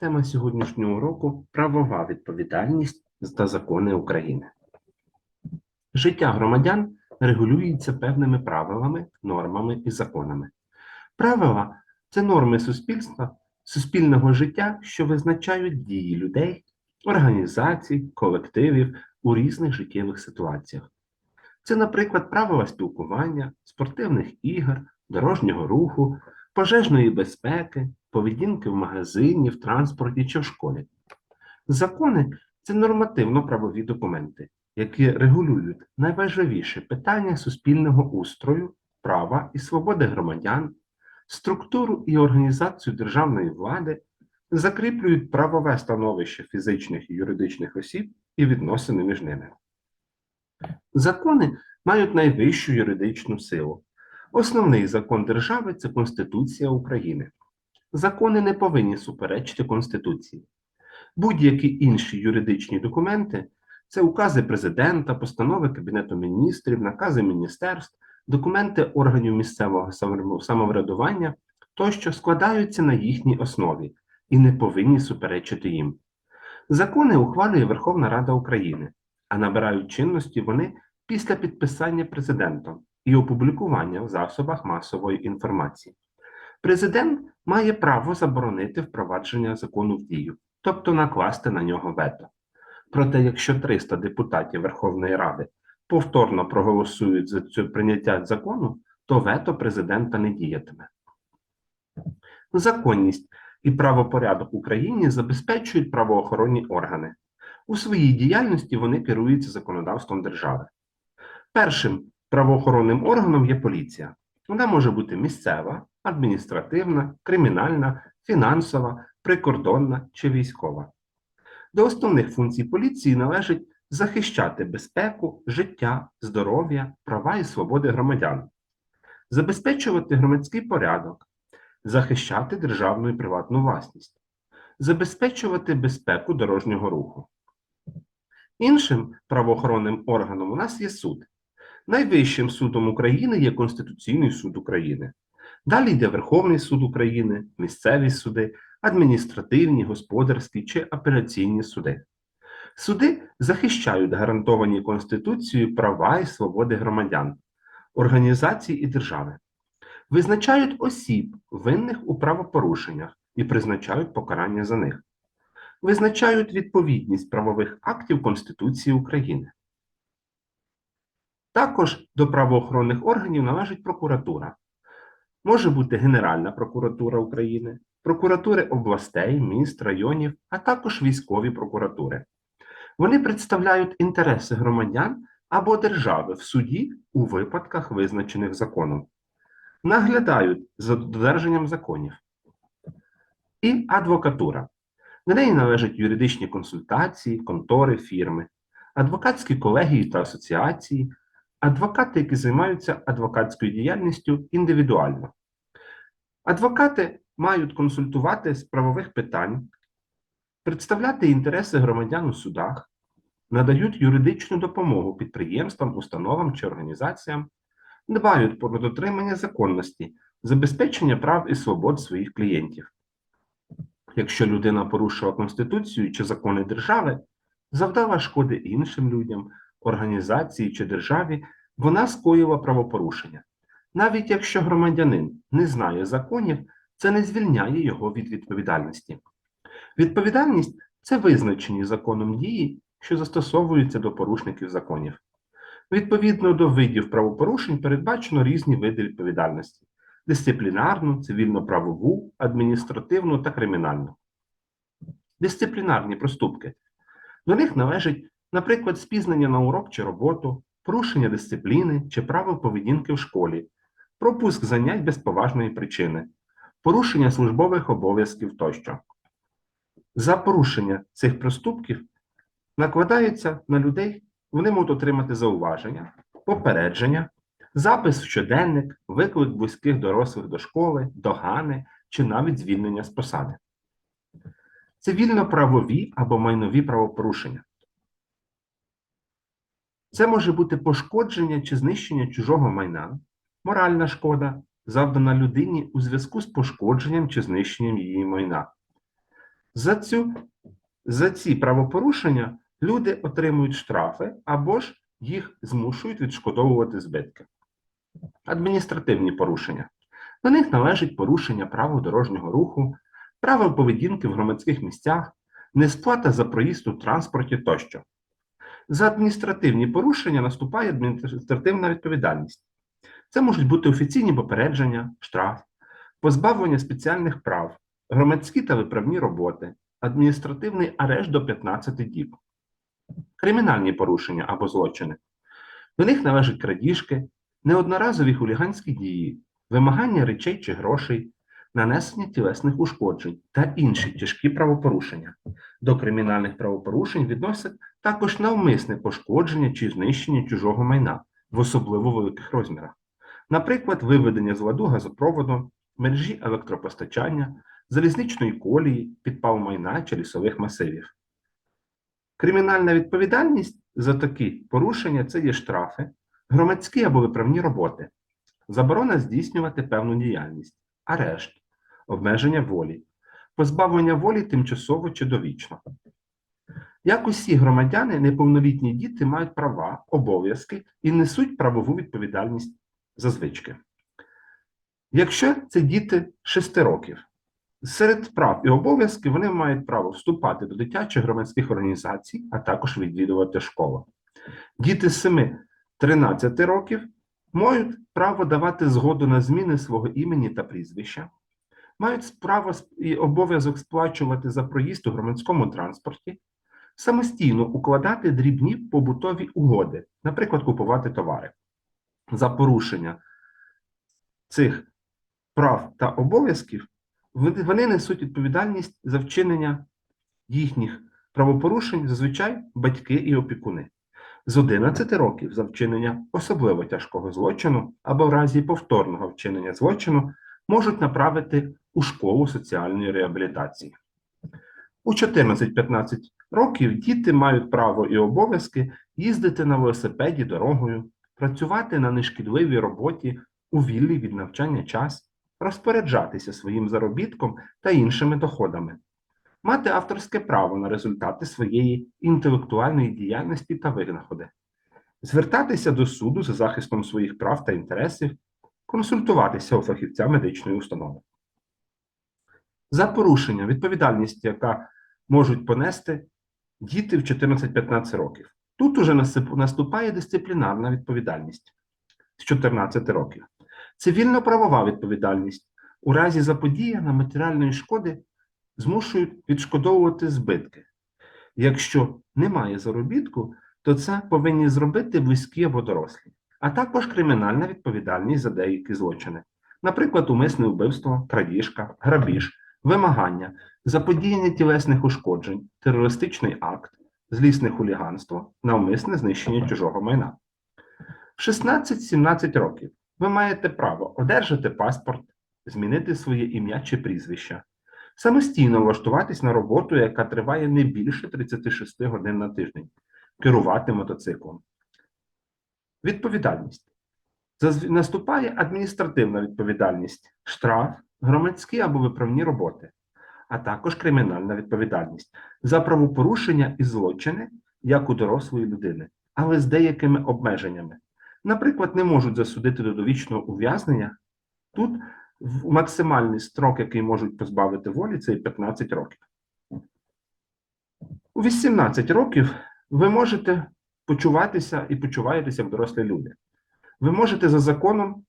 Тема сьогоднішнього уроку правова відповідальність та закони України. Життя громадян регулюється певними правилами, нормами і законами. Правила це норми суспільства, суспільного життя, що визначають дії людей, організацій, колективів у різних життєвих ситуаціях. Це, наприклад, правила спілкування, спортивних ігор, дорожнього руху, пожежної безпеки, поведінки в магазині, в транспорті чи в школі. Закони це нормативно-правові документи, які регулюють найважливіші питання суспільного устрою, права і свободи громадян, структуру і організацію державної влади, закріплюють правове становище фізичних і юридичних осіб і відносини між ними. Закони мають найвищу юридичну силу. Основний закон держави це Конституція України. Закони не повинні суперечити Конституції. Будь-які інші юридичні документи це укази президента, постанови Кабінету міністрів, накази міністерств, документи органів місцевого самоврядування тощо складаються на їхній основі і не повинні суперечити їм. Закони ухвалює Верховна Рада України, а набирають чинності вони після підписання президентом і опублікування в засобах масової інформації. Президент має право заборонити впровадження закону в дію, тобто накласти на нього вето. Проте, якщо 300 депутатів Верховної Ради повторно проголосують за цю прийняття закону, то вето президента не діятиме. Законність і правопорядок Україні забезпечують правоохоронні органи. У своїй діяльності вони керуються законодавством держави. Першим правоохоронним органом є поліція. Вона може бути місцева, адміністративна, кримінальна, фінансова, прикордонна чи військова. До основних функцій поліції належить захищати безпеку, життя, здоров'я, права і свободи громадян, забезпечувати громадський порядок, захищати державну і приватну власність, забезпечувати безпеку дорожнього руху. Іншим правоохоронним органом у нас є суд. Найвищим судом України є Конституційний суд України. Далі йде Верховний суд України, місцеві суди, адміністративні, господарські чи апеляційні суди. Суди захищають гарантовані Конституцією права і свободи громадян, організацій і держави, визначають осіб, винних у правопорушеннях і призначають покарання за них, визначають відповідність правових актів Конституції України. Також до правоохоронних органів належить прокуратура. Може бути Генеральна прокуратура України, прокуратури областей, міст, районів, а також військові прокуратури. Вони представляють інтереси громадян або держави в суді у випадках, визначених законом, наглядають за додержанням законів. І адвокатура. До неї належать юридичні консультації, контори, фірми, адвокатські колегії та асоціації, адвокати, які займаються адвокатською діяльністю індивідуально. Адвокати мають консультувати з правових питань, представляти інтереси громадян у судах, надають юридичну допомогу підприємствам, установам чи організаціям, дбають про дотримання законності, забезпечення прав і свобод своїх клієнтів. Якщо людина порушила Конституцію чи закони держави, завдала шкоди іншим людям, організації чи державі, вона скоїла правопорушення. Навіть якщо громадянин не знає законів, це не звільняє його від відповідальності. Відповідальність це визначені законом дії, що застосовуються до порушників законів. Відповідно до видів правопорушень передбачено різні види відповідальності: дисциплінарну, цивільно-правову, адміністративну та кримінальну. Дисциплінарні проступки. До них належить, наприклад, спізнення на урок чи роботу, порушення дисципліни чи правил поведінки в школі, пропуск занять без поважної причини, порушення службових обов'язків тощо. За порушення цих проступків накладається на людей, вони можуть отримати зауваження, попередження, запис в щоденник, виклик близьких дорослих до школи, догани чи навіть звільнення з посади. Цивільно-правові або майнові правопорушення. Це може бути пошкодження чи знищення чужого майна, моральна шкода, завдана людині у зв'язку з пошкодженням чи знищенням її майна. За, цю, за ці правопорушення люди отримують штрафи або ж їх змушують відшкодовувати збитки. Адміністративні порушення. До них належить порушення правил дорожнього руху, правил поведінки в громадських місцях, несплата за проїзд у транспорті тощо. За адміністративні порушення наступає адміністративна відповідальність. Це можуть бути офіційні попередження, штраф, позбавлення спеціальних прав, громадські та виправні роботи, адміністративний арешт до 15 діб, кримінальні порушення або злочини. До них належать крадіжки, неодноразові хуліганські дії, вимагання речей чи грошей, нанесення тілесних ушкоджень та інші тяжкі правопорушення. До кримінальних правопорушень відносять також навмисне пошкодження чи знищення чужого майна в особливо великих розмірах. Наприклад, виведення з ладу газопроводу, мережі електропостачання, залізничної колії, підпал майна чи лісових масивів. Кримінальна відповідальність за такі порушення це є штрафи, громадські або виправні роботи, заборона здійснювати певну діяльність, арешт, обмеження волі, позбавлення волі тимчасово чи довічно. Як усі громадяни, неповнолітні діти мають права, обов'язки і несуть правову відповідальність за звички. Якщо це діти 6 років, серед прав і обов'язків вони мають право вступати до дитячих громадських організацій, а також відвідувати школу. Діти з 7-13 років мають право давати згоду на зміни свого імені та прізвища, мають право і обов'язок сплачувати за проїзд у громадському транспорті, самостійно укладати дрібні побутові угоди, наприклад, купувати товари. За порушення цих прав та обов'язків вони несуть відповідальність за вчинення їхніх правопорушень зазвичай батьки і опікуни. З 11 років за вчинення особливо тяжкого злочину або в разі повторного вчинення злочину можуть направити у школу соціальної реабілітації. У 14-15 років діти мають право і обов'язки їздити на велосипеді дорогою, працювати на нешкідливій роботі у вільний від навчання час, розпоряджатися своїм заробітком та іншими доходами, мати авторське право на результати своєї інтелектуальної діяльності та винаходи, звертатися до суду за захистом своїх прав та інтересів, консультуватися у фахівця медичної установи. За порушення відповідальність, яка можуть понести діти в 14-15 років. Тут уже наступає дисциплінарна відповідальність з 14 років. Цивільно-правова відповідальність у разі заподіяння матеріальної шкоди змушують відшкодовувати збитки. Якщо немає заробітку, то це повинні зробити близькі або дорослі, а також кримінальна відповідальність за деякі злочини, наприклад, умисне вбивство, крадіжка, грабіж, вимагання, заподіяння тілесних ушкоджень, терористичний акт, злісне хуліганство, навмисне знищення чужого майна. В 16-17 років. Ви маєте право одержати паспорт, змінити своє ім'я чи прізвище, самостійно влаштуватись на роботу, яка триває не більше 36 годин на тиждень, керувати мотоциклом. Відповідальність. Наступає адміністративна відповідальність, штраф, громадські або виправні роботи, а також кримінальна відповідальність за правопорушення і злочини як у дорослої людини, але з деякими обмеженнями. Наприклад, не можуть засудити до довічного ув'язнення. Тут максимальний строк, який можуть позбавити волі, це 15 років. У 18 років ви можете почуватися і почуваєтеся як дорослі люди. Ви можете за законом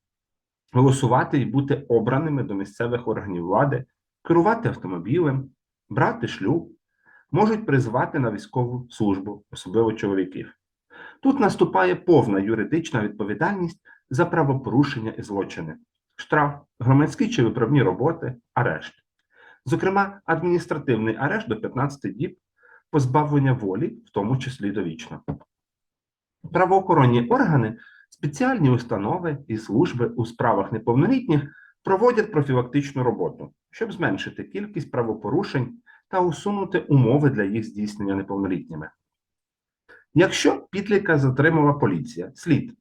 голосувати і бути обраними до місцевих органів влади, керувати автомобілем, брати шлюб, можуть призвати на військову службу, особливо чоловіків. Тут наступає повна юридична відповідальність за правопорушення і злочини, штраф, громадські чи виправні роботи, арешт. Зокрема, адміністративний арешт до 15 діб, позбавлення волі, в тому числі довічно. Правоохоронні органи, спеціальні установи і служби у справах неповнолітніх проводять профілактичну роботу, щоб зменшити кількість правопорушень та усунути умови для їх здійснення неповнолітніми. Якщо підлітка затримала поліція, слід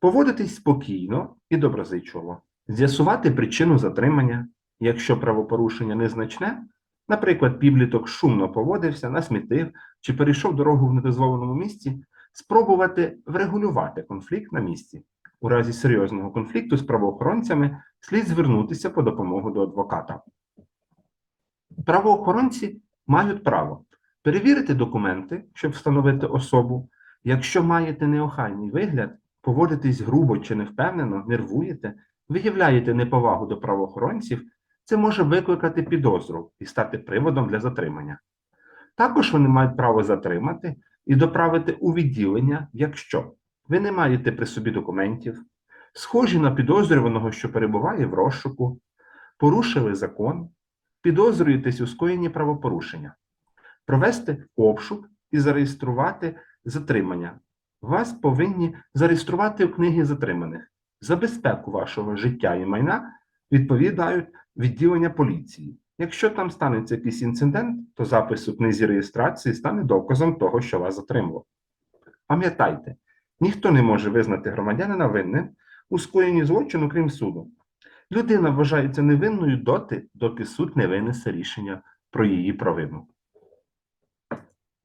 поводитись спокійно і доброзичливо, з'ясувати причину затримання, якщо правопорушення незначне, Наприклад, підліток шумно поводився, насмітив чи перейшов дорогу в недозволеному місці, спробувати врегулювати конфлікт на місці. У разі серйозного конфлікту з правоохоронцями слід звернутися по допомогу до адвоката. Правоохоронці мають право перевірити документи, щоб встановити особу. Якщо маєте неохайний вигляд, поводитесь грубо чи невпевнено, нервуєте, виявляєте неповагу до правоохоронців, це може викликати підозру і стати приводом для затримання. Також вони мають право затримати і доправити у відділення, якщо ви не маєте при собі документів, схожі на підозрюваного, що перебуває в розшуку, порушили закон, підозрюєтесь у скоєнні правопорушення, провести обшук і зареєструвати затримання. Вас повинні зареєструвати у книги затриманих. За безпеку вашого життя і майна відповідають відділення поліції. Якщо там станеться якийсь інцидент, то запис у книзі реєстрації стане доказом того, що вас затримало. Пам'ятайте, ніхто не може визнати громадянина винним у скоєнні злочину, крім суду. Людина вважається невинною доти, доки суд не винесе рішення про її провину.